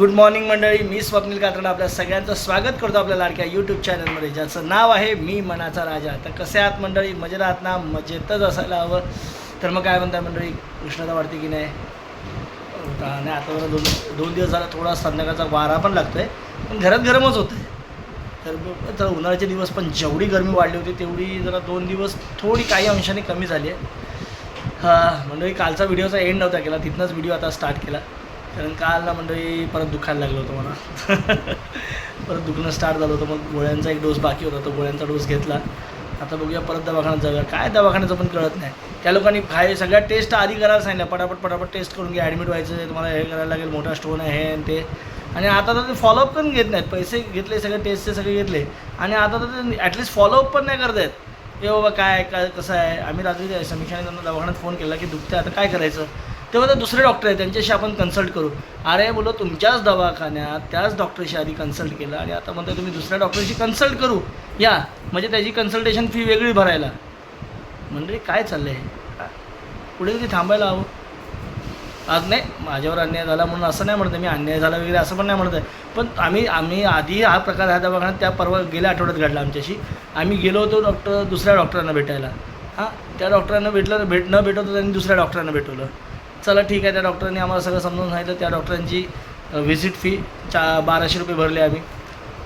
Good morning मंडळी. मी स्वप्नील कात्रड. आपल्या सगळ्यांचं स्वागत करतो आपल्या लाडक्या यूट्यूब चॅनलमध्ये ज्याचं नाव आहे मी मनाचा राजा. तर कसे आहात मंडळी? मजेत आहात ना? मजेतच असायला हवं. तर मग काय म्हणताय मंडळी? उष्णता वाढते की नाही? आता नाही आता जरा दोन दोन दिवस झाला थोडा संध्याकाळचा वारा पण लागतोय. पण घरात गरमच होतं आहे तर तर उन्हाळ्याचे दिवस पण जेवढी गरमी वाढली होती तेवढी जरा दोन दिवस थोडी काही अंशाने कमी झाली आहे. हां मंडळी कालचा व्हिडिओचा एंड नव्हता केला. तिथनंच व्हिडिओ आता स्टार्ट केला. कारण काल ना मंडळी परत दुखायला लागलं होतं मला. परत दुखणं स्टार्ट झालं होतं मग गोळ्यांचा एक डोस बाकी होता तो गोळ्यांचा डोस घेतला. आता बघूया परत दवाखान्यात जाऊया. काय दवाखान्याचं पण कळत नाही. त्या लोकांनी काय सगळ्या टेस्ट आधी करायला सांगितलं पटापट पटापट टेस्ट करून घ्या ॲडमिट व्हायचं आहे तुम्हाला हे करायला लागेल मोठा स्टोन आहे आणि ते. आणि आता तर ते फॉलोअप पण घेत नाहीत. पैसे घेतले सगळे टेस्टचे सगळे घेतले. आणि आता तर ते ॲटलिस्ट फॉलोअप पण नाही करत आहेत. ए बाबा काय काय कसं आहे? आम्ही रात्री समीक्षाने त्यांना दवाखान्यात फोन केला की दुखते आता काय करायचं? तेव्हा तर दुसरे डॉक्टर आहेत त्यांच्याशी आपण कन्सल्ट करू. अरे बोलो तुमच्याच दवाखान्यात त्याच डॉक्टरशी आधी कन्सल्ट केलं आणि आता म्हणता तुम्ही दुसऱ्या डॉक्टरशी कन्सल्ट करू. या म्हणजे त्याची कन्सल्टेशन फी वेगळी भरायला. म्हणजे काय चाललं आहे पुढे कधी थांबायला हवं. आज नाही माझ्यावर अन्याय झाला म्हणून असं नाही म्हणत आहे मी अन्याय झाला वगैरे असं पण नाही म्हणत आहे. पण आम्ही आम्ही आधी हा प्रकार ह्या दवाखान्यात त्या परवा गेल्या आठवड्यात घडला आमच्याशी. आम्ही गेलो होतो डॉक्टर दुसऱ्या डॉक्टरांना भेटायला. हां त्या डॉक्टरांना भेटलं भेट न भेटवतो त्यांनी दुसऱ्या डॉक्टरांना भेटवलं. चला ठीक आहे त्या डॉक्टरांनी आम्हाला सगळं समजून सांगितलं. त्या डॉक्टरांची व्हिजिट फी चा बाराशे रुपये भरले आम्ही.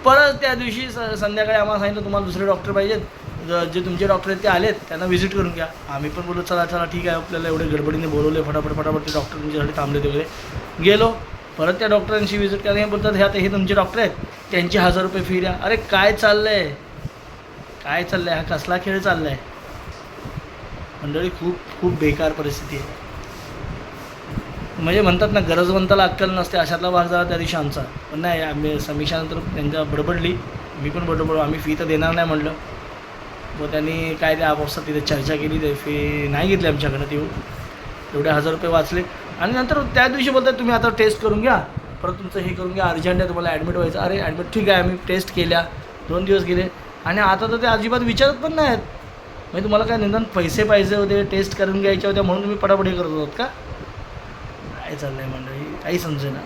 परत त्या दिवशी स संध्याकाळी आम्हाला सांगितलं तुम्हाला दुसरे डॉक्टर पाहिजेत. जे तुमचे डॉक्टर आहेत ते आलेत त्यांना व्हिजिट करून घ्या. आम्ही पण बोललो चला चला ठीक आहे. आपल्याला एवढे गडबडीने बोलवले फटाफट फटाफट ते डॉक्टर तुमच्यासाठी थांबले वगैरे. गेलो. परत त्या डॉक्टरांशी व्हिजिट करायला हे बोलतात हे आता हे तुमचे डॉक्टर आहेत. त्यांची हजार रुपये फी द्या. अरे काय चाललं आहे काय चाललं आहे हा कसला खेळ चालला आहे मंडळी खूप खूप बेकार परिस्थिती आहे. म्हणजे म्हणतात ना गरजवंताला अक्कल नसते अशातला भाग झाला त्या दिवशी आमचा. पण नाही आम्ही समीक्षानंतर त्यांच्या बडबडली. मी पण बडबड आम्ही फी तर देणार नाही म्हणलं. मग त्यांनी काय ते आपापसात तिथे चर्चा केली ते फी नाही घेतली आमच्याकडनं ती. एवढे हजार रुपये वाचले. आणि नंतर त्या दिवशी बोलतात तुम्ही आता टेस्ट करून घ्या. परत तुमचं हे करून घ्या. अर्जंट आहे तुम्हाला ॲडमिट व्हायचं. अरे ॲडमिट ठीक आहे आम्ही टेस्ट केल्या. दोन दिवस गेले. आणि आता तर ते अजिबात विचारत पण नाहीत. म्हणजे तुम्हाला काय निदान पैसे पाहिजे होते टेस्ट करून घ्यायच्या होत्या म्हणून तुम्ही पटापट हे करत होतात का? काय चाललं आहे मंडळी? काही समजेना.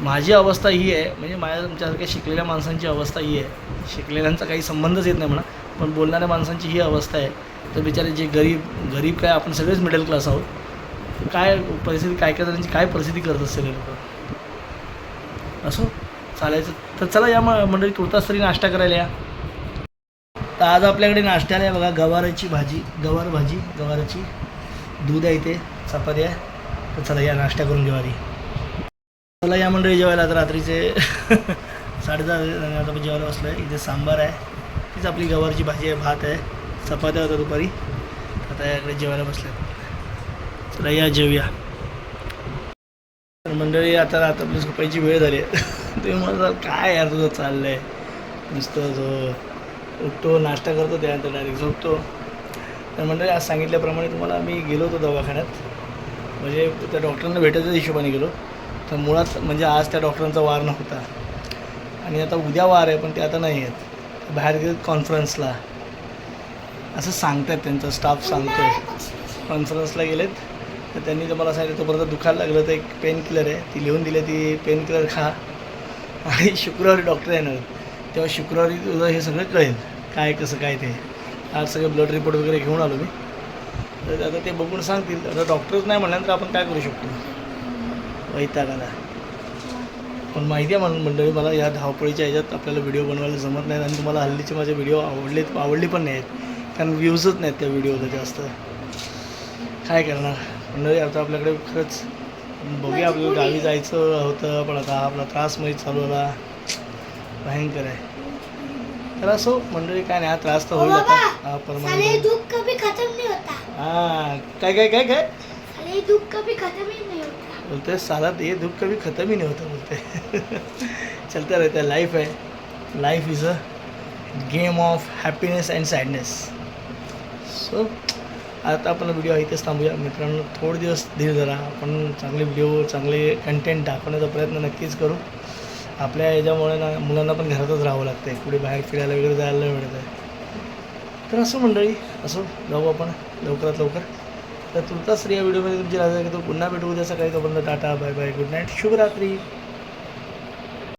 माझी अवस्था ही आहे म्हणजे माझ्या तुमच्यासारख्या शिकलेल्या माणसांची अवस्था ही आहे. शिकलेल्यांचा काही संबंधच येत नाही म्हणा पण बोलणाऱ्या माणसांची ही अवस्था आहे. तर बिचारे जे गरीब गरीब काय आपण सगळेच मिडल क्लास आहोत काय परिस्थिती काय काय त्यांची काय परिस्थिती करत असेल लोक? असो चालायचं. तर चला या मंडळी तुर्तास तरी नाश्ता करायला या. तर आज आपल्याकडे नाश्त्याला आहे बघा गवाराची भाजी गवार भाजी गवाराची दूध आहे इथे चपाती आहे. तर चला या नाश्ता करून घेऊ आधी. चला या मंडळी जेवायला आता रात्रीचे. साडेदहा आणि आता आपण जेवायला बसलो आहे इथे सांबार आहे. तीच आपली गवारची भाजी आहे भात आहे. चपात्या होत्या दुपारी. आता याकडे जेवायला बसले चला या जेवूया. तर मंडळी आता आता आपली झोपायची वेळ झाली आहे. तुम्ही म्हणता काय यार तुझं चाललं आहे नुसतं जो उठतो नाश्ता करतो त्यानंतर डायरेक्ट झोपतो. तर मंडळी आज सांगितल्याप्रमाणे तुम्हाला मी गेलो होतो दवाखान्यात. म्हणजे त्या डॉक्टरांना भेटायच्या हिशोबाने गेलो. तर मुळात म्हणजे आज त्या डॉक्टरांचा वार नव्हता. आणि आता उद्या वार आहे पण ते आता नाही आहेत. बाहेर गेले कॉन्फरन्सला. असं सांगतात त्यांचा स्टाफ सांगतो आहे कॉन्फरन्सला गेलेत. तर त्यांनी तर मला सांगितलं तोपर्यंत दुखायला लागलं तर एक पेन किलर आहे. ती लिहून दिली ती पेन किलर खा. आणि शुक्रवारी डॉक्टर येणार तेव्हा शुक्रवारी तुझं हे सगळं कळेल. काय कसं काय ते. आज सगळं ब्लड रिपोर्ट वगैरे घेऊन आलो मी. तर आता ते बघून सांगतील. आता डॉक्टरच नाही म्हणल्यानंतर आपण काय करू शकतो? वैतागाला. पण माहिती आहे म्हणून मंडळी मला या धावपळीच्या ह्याच्यात आपल्याला व्हिडिओ बनवायला जमत नाहीत आणि तुम्हाला हल्लीचे माझे व्हिडिओ आवडले आवडले पण नाहीत. कारण व्ह्यूजच नाहीत त्या व्हिडिओला जास्त. काय करणार? मंडळी आता आपल्याकडे खरंच बघूया आपल्याला गावी जायचं होतं पण आता हा आपला त्रासमध्ये चालू झाला भयंकर आहे. तर असो मंडळी काय नाही हा त्रास तर होईल आता. हा परमानंट हां काय काय काय काय? दुख कभी खत्म ही नहीं होता. बोलते साला ये दुख कभी ख़त्म ही नहीं होता बोलते चलता रहता है लाइफ है life is a game of happiness and sadness so आता आपण व्हिडिओ इथेच थांबूया. मित्रांनो थोडे दिवस धीर धरा. आपण चांगले व्हिडिओ चांगले कंटेंट दाखवण्याचा प्रयत्न नक्कीच करू. आपल्या ह्याच्यामुळे ना मुलांना पण घरातच राहावं लागतं आहे कुठे बाहेर फिरायला वगैरे जायला मिळत आहे तर असो मंडळी असो जाऊ आपण लवकरात लवकर. तर तुर्तास या व्हिडिओमध्ये तुमची राजा घेतो पुन्हा भेटू उद्या सकाळी. तोपर्यंत tata bye bye good night शुभरात्री.